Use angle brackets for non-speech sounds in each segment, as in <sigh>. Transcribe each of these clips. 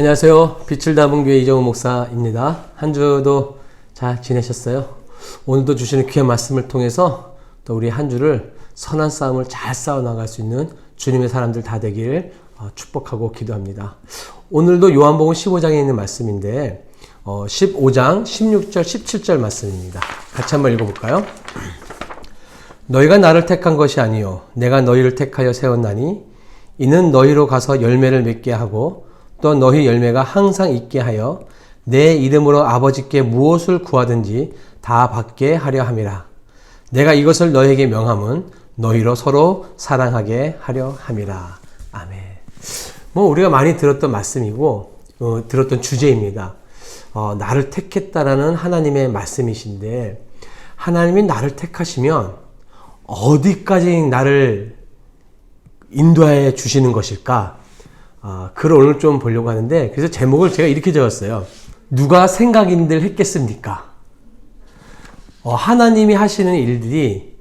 안녕하세요. 빛을 담은 교회 이정우 목사입니다. 한 주도 잘 지내셨어요? 오늘도 주시는 귀한 말씀을 통해서 또 우리 한 주를 선한 싸움을 잘 싸워 나갈 수 있는 주님의 사람들 다 되길 어, 축복하고 기도합니다. 오늘도 요한복음 15장에 있는 말씀인데 어, 15장 16절 17절 말씀입니다. 같이 한번 읽어볼까요? 너희가 나를 택한 것이 아니요 내가 너희를 택하여 세웠나니 이는 너희로 가서 열매를 맺게 하고 또 너희 열매가 항상 있게 하여 내 이름으로 아버지께 무엇을 구하든지 다 받게 하려 함이라. 내가 이것을 너희에게 명함은 너희로 서로 사랑하게 하려 함이라. 아멘. 뭐 우리가 많이 들었던 말씀이고 어, 들었던 주제입니다. 어, 나를 택했다라는 하나님의 말씀이신데 하나님이 나를 택하시면 어디까지 나를 인도해 주시는 것일까? 아, 글을 오늘 좀 보려고 하는데, 그래서 제목을 제가 이렇게 적었어요. 누가 생각인들 했겠습니까? 어, 하나님이 하시는 일들이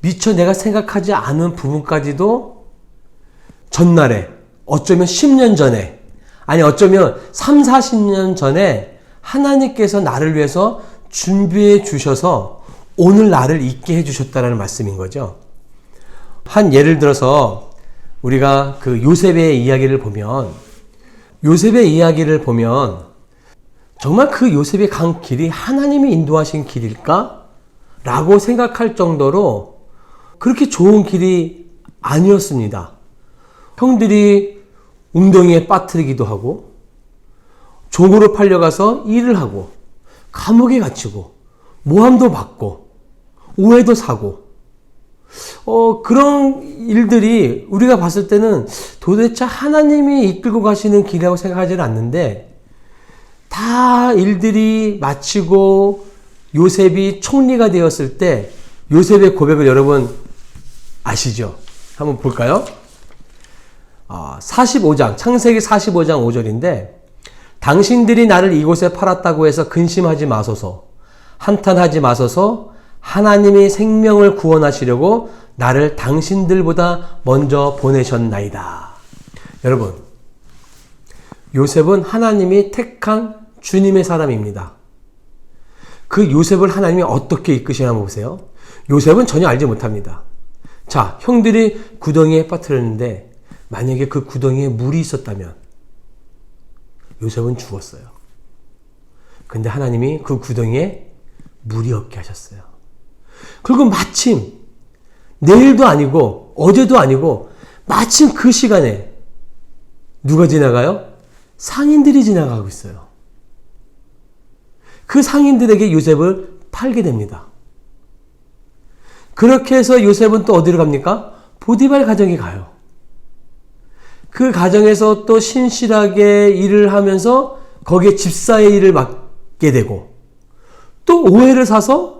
미처 내가 생각하지 않은 부분까지도 전날에, 어쩌면 10년 전에, 아니 어쩌면 3, 40년 전에 하나님께서 나를 위해서 준비해 주셔서 오늘 나를 있게 해 주셨다는 말씀인 거죠. 한 예를 들어서 우리가 그 요셉의 이야기를 보면 요셉의 이야기를 보면 정말 그 요셉이 간 길이 하나님이 인도하신 길일까? 라고 생각할 정도로 그렇게 좋은 길이 아니었습니다. 형들이 웅덩이에 빠뜨리기도 하고 종으로 팔려가서 일을 하고 감옥에 갇히고 모함도 받고 오해도 사고 어, 그런 일들이 우리가 봤을 때는 도대체 하나님이 이끌고 가시는 길이라고 생각하지는 않는데 다 일들이 마치고 요셉이 총리가 되었을 때 요셉의 고백을 여러분 아시죠? 한번 볼까요? 어, 45장, 창세기 45장 5절인데 당신들이 나를 이곳에 팔았다고 해서 근심하지 마소서 한탄하지 마소서 하나님이 생명을 구원하시려고 나를 당신들보다 먼저 보내셨나이다. 여러분, 요셉은 하나님이 택한 주님의 사람입니다. 그 요셉을 하나님이 어떻게 이끄시나 보세요. 요셉은 전혀 알지 못합니다. 자, 형들이 구덩이에 빠뜨렸는데 만약에 그 구덩이에 물이 있었다면 요셉은 죽었어요. 근데 하나님이 그 구덩이에 물이 없게 하셨어요. 그리고 마침 내일도 아니고 어제도 아니고 마침 그 시간에 누가 지나가요? 상인들이 지나가고 있어요. 그 상인들에게 요셉을 팔게 됩니다. 그렇게 해서 요셉은 또 어디로 갑니까? 보디발 가정에 가요. 그 가정에서 또 신실하게 일을 하면서 거기에 집사의 일을 맡게 되고 또 오해를 사서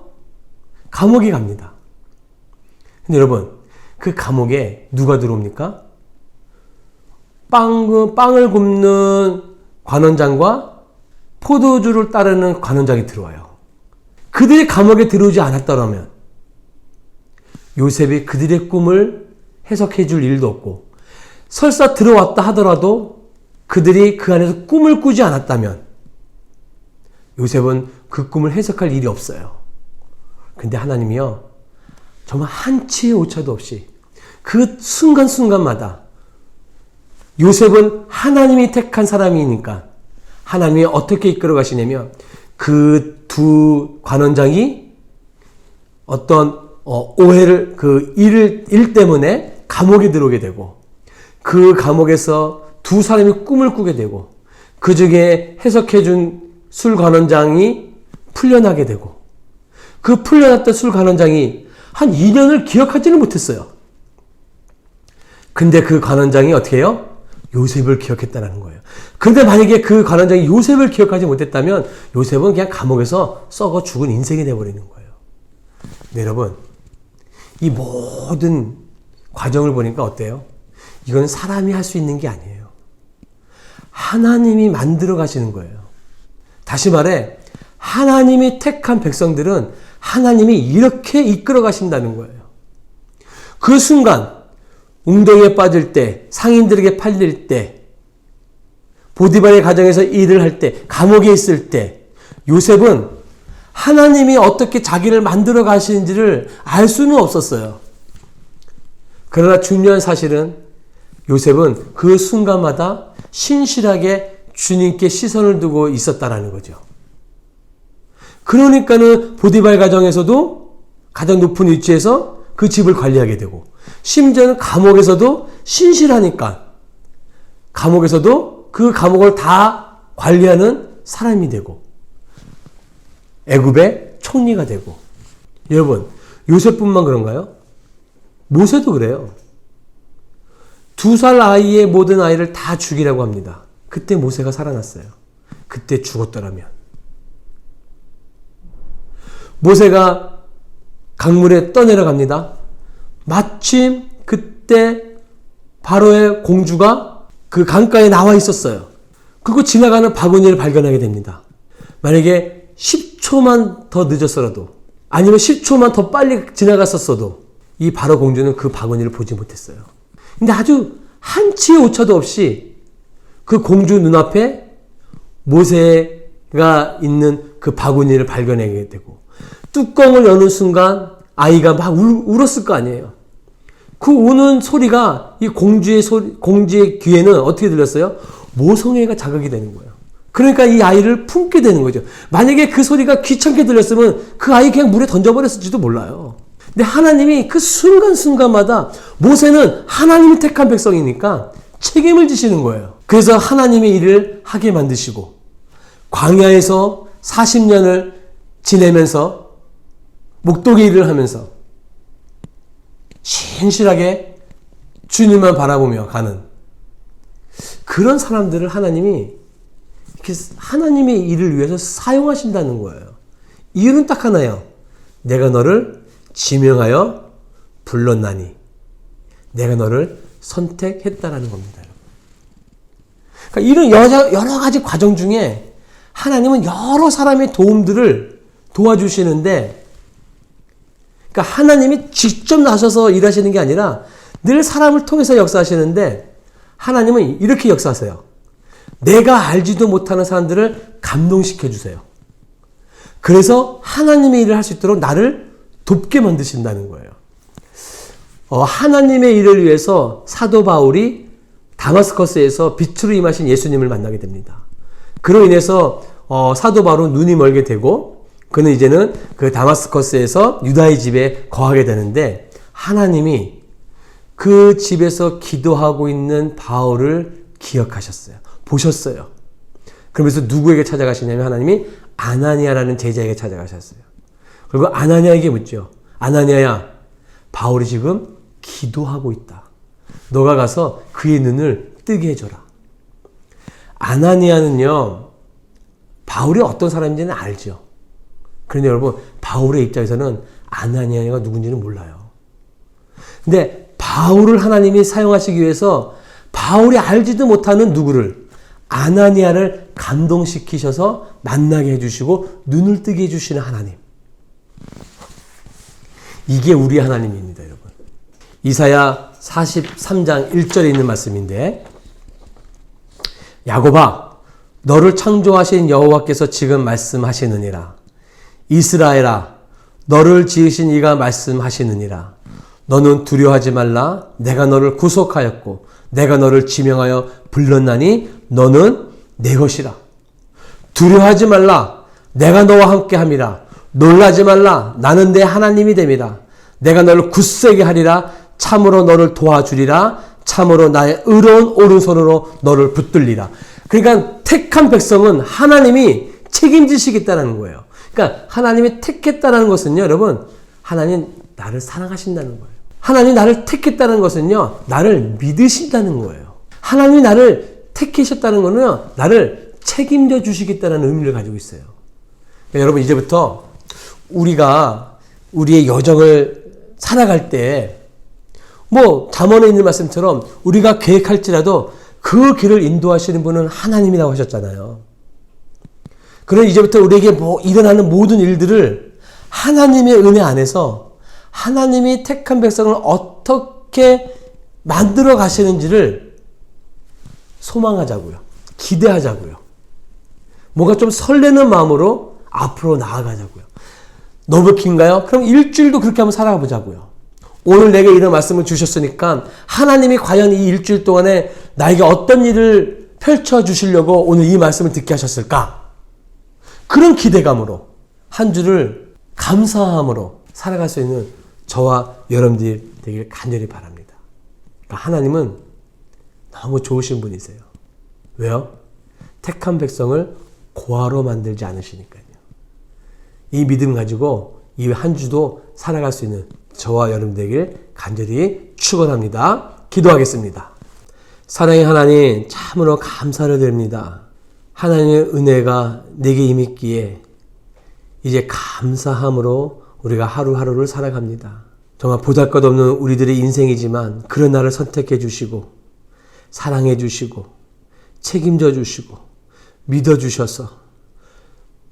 감옥에 갑니다. 근데 여러분, 그 감옥에 누가 들어옵니까? 빵, 빵을 굽는 관원장과 포도주를 따르는 관원장이 들어와요. 그들이 감옥에 들어오지 않았더라면 요셉이 그들의 꿈을 해석해 줄 일도 없고 설사 들어왔다 하더라도 그들이 그 안에서 꿈을 꾸지 않았다면 요셉은 그 꿈을 해석할 일이 없어요. 근데 하나님이요. 정말 한치의 오차도 없이 그 순간순간마다 요셉은 하나님이 택한 사람이니까 하나님이 어떻게 이끌어 가시냐면 그 두 관원장이 어떤 어, 오해를 그 일을 일 때문에 감옥에 들어오게 되고 그 감옥에서 두 사람이 꿈을 꾸게 되고 그 중에 해석해 준 술 관원장이 풀려나게 되고 그 풀려났던 술 관원장이 한 2년을 기억하지는 못했어요. 근데 그 관원장이 어떻게 해요? 요셉을 기억했다는 거예요. 근데 만약에 그 관원장이 요셉을 기억하지 못했다면 요셉은 그냥 감옥에서 썩어 죽은 인생이 되어버리는 거예요. 네, 여러분. 이 모든 과정을 보니까 어때요? 이건 사람이 할 수 있는 게 아니에요. 하나님이 만들어 가시는 거예요. 다시 말해, 하나님이 택한 백성들은 하나님이 이렇게 이끌어 가신다는 거예요. 그 순간, 웅덩이에 빠질 때, 상인들에게 팔릴 때, 보디발의 가정에서 일을 할 때, 감옥에 있을 때, 요셉은 하나님이 어떻게 자기를 만들어 가시는지를 알 수는 없었어요. 그러나 중요한 사실은 요셉은 그 순간마다 신실하게 주님께 시선을 두고 있었다라는 거죠. 그러니까는 보디발 가정에서도 가장 높은 위치에서 그 집을 관리하게 되고 심지어는 감옥에서도 신실하니까 감옥에서도 그 감옥을 다 관리하는 사람이 되고 애굽의 총리가 되고 여러분 요셉뿐만 그런가요? 모세도 그래요. 두 살 아이의 모든 아이를 다 죽이라고 합니다. 그때 모세가 살아났어요. 그때 죽었더라면. 모세가 강물에 떠내려갑니다. 마침 그때 바로의 공주가 그 강가에 나와 있었어요. 그거 지나가는 바구니를 발견하게 됩니다. 만약에 10초만 더 늦었어라도 아니면 10초만 더 빨리 지나갔었어도 이 바로 공주는 그 바구니를 보지 못했어요. 근데 아주 한치의 오차도 없이 그 공주 눈앞에 모세가 있는 그 바구니를 발견하게 되고 뚜껑을 여는 순간 아이가 막 울, 울었을 거 아니에요. 그 우는 소리가 이 공주의 소리, 공주의 귀에는 어떻게 들렸어요? 모성애가 자극이 되는 거예요. 그러니까 이 아이를 품게 되는 거죠. 만약에 그 소리가 귀찮게 들렸으면 그 아이 그냥 물에 던져버렸을지도 몰라요. 근데 하나님이 그 순간순간마다 모세는 하나님이 택한 백성이니까 책임을 지시는 거예요. 그래서 하나님의 일을 하게 만드시고 광야에서 40년을 지내면서 목독의 일을 하면서 신실하게 주님만 바라보며 가는 그런 사람들을 하나님이 이렇게 하나님의 일을 위해서 사용하신다는 거예요. 이유는 딱 하나예요. 내가 너를 지명하여 불렀나니 내가 너를 선택했다라는 겁니다. 그러니까 이런 여러, 여러 가지 과정 중에 하나님은 여러 사람의 도움들을 도와주시는데 그러니까 하나님이 직접 나서서 일하시는 게 아니라 늘 사람을 통해서 역사하시는데 하나님은 이렇게 역사하세요. 내가 알지도 못하는 사람들을 감동시켜 주세요. 그래서 하나님의 일을 할 수 있도록 나를 돕게 만드신다는 거예요. 어, 하나님의 일을 위해서 사도 바울이 다마스커스에서 빛으로 임하신 예수님을 만나게 됩니다. 그로 인해서 어, 사도 바울은 눈이 멀게 되고 그는 이제는 그 다마스커스에서 유다의 집에 거하게 되는데 하나님이 그 집에서 기도하고 있는 바울을 기억하셨어요. 보셨어요. 그러면서 누구에게 찾아가시냐면 하나님이 아나니아라는 제자에게 찾아가셨어요. 그리고 아나니아에게 묻죠. 아나니아야, 바울이 지금 기도하고 있다. 너가 가서 그의 눈을 뜨게 해줘라. 아나니아는요, 바울이 어떤 사람인지는 알죠. 그런데 여러분, 바울의 입장에서는 아나니아가 누군지는 몰라요. 근데 바울을 하나님이 사용하시기 위해서 바울이 알지도 못하는 누구를 아나니아를 감동시키셔서 만나게 해주시고 눈을 뜨게 해주시는 하나님. 이게 우리 하나님입니다, 여러분. 이사야 43장 1절에 있는 말씀인데 야곱아 너를 창조하신 여호와께서 지금 말씀하시느니라 이스라엘아 너를 지으신 이가 말씀하시느니라. 너는 두려워하지 말라. 내가 너를 구속하였고 내가 너를 지명하여 불렀나니 너는 내 것이라. 두려워하지 말라. 내가 너와 함께 함이라. 놀라지 말라. 나는 내 하나님이 됨이라. 내가 너를 굳세게 하리라. 참으로 너를 도와주리라. 참으로 나의 의로운 오른손으로 너를 붙들리라. 그러니까 택한 백성은 하나님이 책임지시겠다는 거예요 그러니까 하나님이 택했다는 것은요 여러분 하나님 나를 사랑하신다는 거예요. 하나님 나를 택했다는 것은요 나를 믿으신다는 거예요. 하나님이 나를 택하셨다는 것은요 나를 책임져 주시겠다는 의미를 가지고 있어요. 그러니까 여러분 이제부터 우리가 우리의 여정을 살아갈 때, 뭐, 잠언에 있는 말씀처럼 우리가 계획할지라도 그 길을 인도하시는 분은 하나님이라고 하셨잖아요. 그럼 이제부터 우리에게 뭐 일어나는 모든 일들을 하나님의 은혜 안에서 하나님이 택한 백성을 어떻게 만들어 가시는지를 소망하자고요. 기대하자고요. 뭔가 좀 설레는 마음으로 앞으로 나아가자고요. 너무 긴가요? 그럼 일주일도 그렇게 한번 살아가 보자고요. 오늘 내게 이런 말씀을 주셨으니까 하나님이 과연 이 일주일 동안에 나에게 어떤 일을 펼쳐 주시려고 오늘 이 말씀을 듣게 하셨을까? 그런 기대감으로 한 주를 감사함으로 살아갈 수 있는 저와 여러분들이 되길 간절히 바랍니다. 그러니까 하나님은 너무 좋으신 분이세요. 왜요? 택한 백성을 고아로 만들지 않으시니까요. 이 믿음 가지고 이 한 주도 살아갈 수 있는 저와 여러분 되길 간절히 축원합니다. 기도하겠습니다. 사랑의 하나님 참으로 감사를 드립니다. 하나님의 은혜가 내게 임했기에 이제 감사함으로 우리가 하루하루를 살아갑니다. 정말 보잘것없는 우리들의 인생이지만 그런 나를 선택해 주시고 사랑해 주시고 책임져 주시고 믿어 주셔서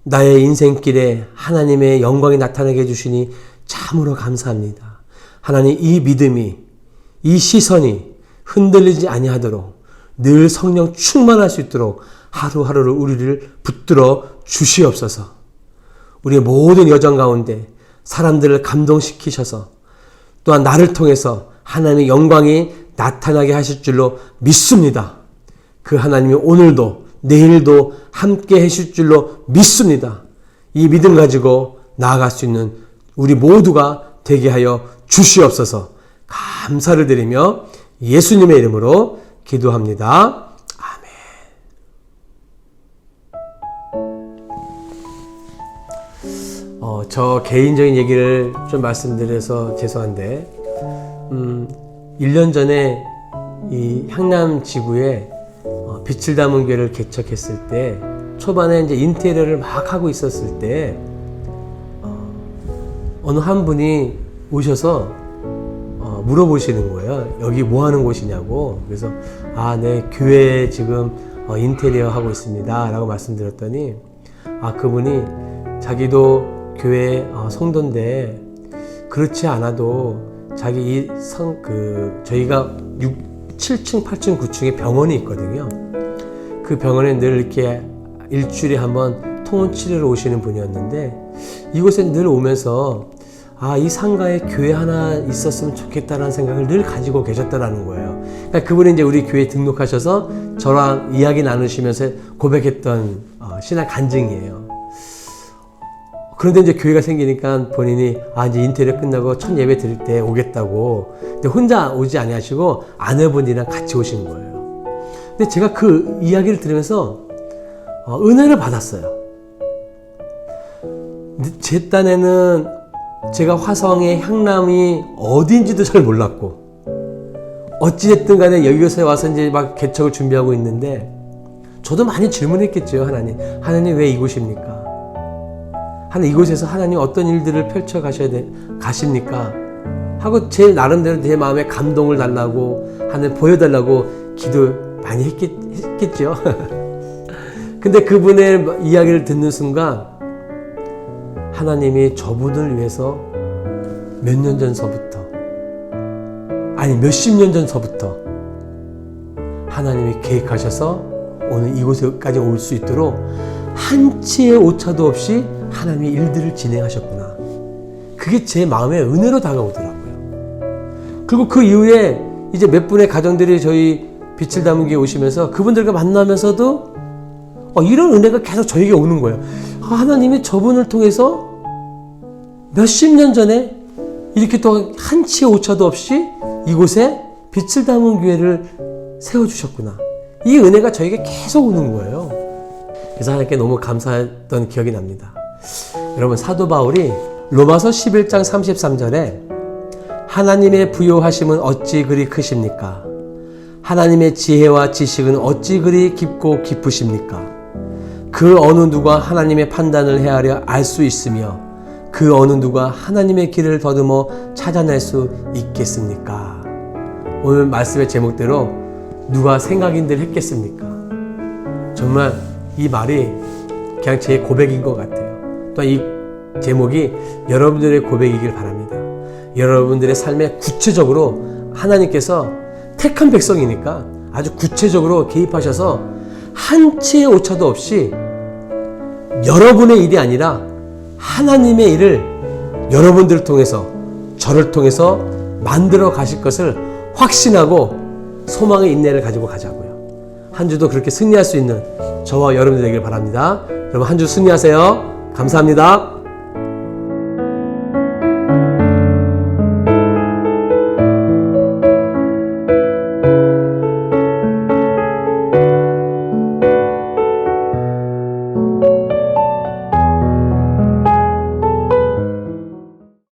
나의 인생길에 하나님의 영광이 나타나게 해 주시니 참으로 감사합니다. 하나님 이 믿음이 이 시선이 흔들리지 아니하도록 늘 성령 충만할 수 있도록 하루하루를 우리를 붙들어 주시옵소서. 우리의 모든 여정 가운데 사람들을 감동시키셔서 또한 나를 통해서 하나님의 영광이 나타나게 하실 줄로 믿습니다. 그 하나님이 오늘도 내일도 함께 하실 줄로 믿습니다. 이 믿음 가지고 나아갈 수 있는 우리 모두가 되게 하여 주시옵소서 감사를 드리며 예수님의 이름으로 기도합니다. 저 개인적인 얘기를 좀 말씀드려서 죄송한데, 음, 1년 전에 이 향남 지구에 어, 빛을 담은 교회를 개척했을 때 초반에 이제 인테리어를 막 하고 있었을 때 어, 어느 한 분이 오셔서 어, 물어보시는 거예요. 여기 뭐 하는 곳이냐고. 그래서 아, 네, 교회 지금 어, 인테리어 하고 있습니다. 라고 말씀드렸더니 아, 그분이 자기도 교회 어, 성도인데 그렇지 않아도 자기 이 성, 그, 저희가 6, 7층, 8층, 9층에 병원이 있거든요. 그 병원에 늘 이렇게 일주일에 한번 통원 치료를 오시는 분이었는데 이곳에 늘 오면서 아, 이 상가에 교회 하나 있었으면 좋겠다라는 생각을 늘 가지고 계셨다라는 거예요. 그러니까 그분이 이제 우리 교회에 등록하셔서 저랑 이야기 나누시면서 고백했던 어, 신앙 간증이에요. 그런데 이제 교회가 생기니까 본인이 아 이제 인테리어 끝나고 첫 예배 드릴 때 오겠다고 근데 혼자 오지 아니하시고 아내분이랑 같이 오신 거예요. 근데 제가 그 이야기를 들으면서 어, 은혜를 받았어요. 제 딴에는 제가 화성의 향남이 어딘지도 잘 몰랐고 어찌됐든 간에 여기서 와서 이제 막 개척을 준비하고 있는데 저도 많이 질문했겠죠 하나님 하나님 왜 이곳입니까 하나님 이곳에서 하나님 어떤 일들을 펼쳐 가셔야 돼 가십니까? 하고 제 나름대로 내 마음에 감동을 달라고 하나님 보여달라고 기도 많이 했겠, 했겠죠. <laughs> 근데 그분의 이야기를 듣는 순간 하나님이 저분을 위해서 몇 년 전서부터 아니 몇십 년 전서부터 하나님이 계획하셔서 오늘 이곳에까지 올 수 있도록 한치의 오차도 없이 하나님이 일들을 진행하셨구나. 그게 제 마음에 은혜로 다가오더라고요. 그리고 그 이후에 이제 몇 분의 가정들이 저희 빛을 담은 게 오시면서 그분들과 만나면서도 어, 이런 은혜가 계속 저에게 오는 거예요. 아, 하나님이 저분을 통해서 몇십 년 전에 이렇게 또 한치의 오차도 없이 이곳에 빛을 담은 교회를 세워주셨구나. 이 은혜가 저에게 계속 오는 거예요. 그래서 하나님께 너무 감사했던 기억이 납니다. 여러분, 사도 바울이 로마서 11장 33절에 하나님의 부요하심은 어찌 그리 크십니까? 하나님의 지혜와 지식은 어찌 그리 깊고 깊으십니까? 그 어느 누가 하나님의 판단을 헤아려 알 수 있으며 그 어느 누가 하나님의 길을 더듬어 찾아낼 수 있겠습니까? 오늘 말씀의 제목대로 누가 생각인들 했겠습니까? 정말 이 말이 그냥 제 고백인 것 같아요. 또 이 제목이 여러분들의 고백이길 바랍니다. 여러분들의 삶에 구체적으로 하나님께서 택한 백성이니까 아주 구체적으로 개입하셔서 한 치의 오차도 없이 여러분의 일이 아니라 하나님의 일을 여러분들을 통해서 저를 통해서 만들어 가실 것을 확신하고 소망의 인내를 가지고 가자고요. 한 주도 그렇게 승리할 수 있는 저와 여러분들 되길 바랍니다. 여러분 한 주 승리하세요. 감사합니다.